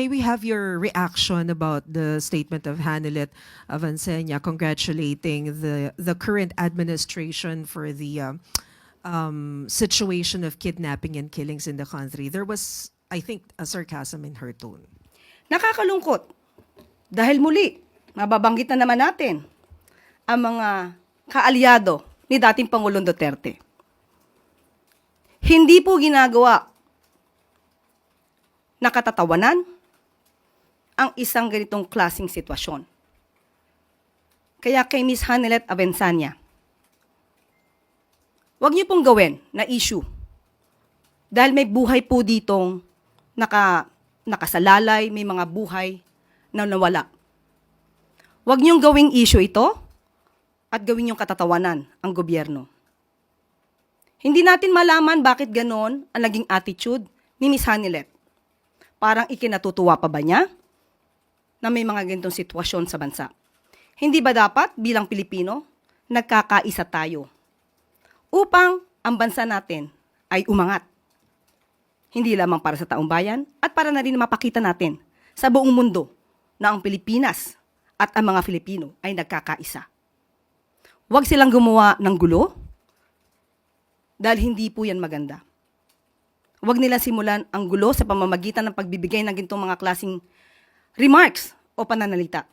may we have your reaction about the statement of Hanelet Avancenia congratulating the the current administration for the um, um, situation of kidnapping and killings in the country? There was, I think, a sarcasm in her tone. Nakakalungkot. Dahil muli, mababanggit na naman natin ang mga kaalyado ni dating Pangulong Duterte. Hindi po ginagawa na katatawanan ang isang ganitong klasing sitwasyon. Kaya kay Miss Hanelet Avensanya, Huwag niyo pong gawin na issue. Dahil may buhay po ditong naka, nakasalalay, may mga buhay na nawala. Huwag niyong gawing issue ito at gawin niyong katatawanan ang gobyerno. Hindi natin malaman bakit ganon ang naging attitude ni Miss Hanilet. Parang ikinatutuwa pa ba niya na may mga ganitong sitwasyon sa bansa? Hindi ba dapat bilang Pilipino, nagkakaisa tayo upang ang bansa natin ay umangat. Hindi lamang para sa taong bayan at para na rin mapakita natin sa buong mundo na ang Pilipinas at ang mga Filipino ay nagkakaisa. Huwag silang gumawa ng gulo dahil hindi po yan maganda. Huwag nila simulan ang gulo sa pamamagitan ng pagbibigay ng gintong mga klasing remarks o pananalita.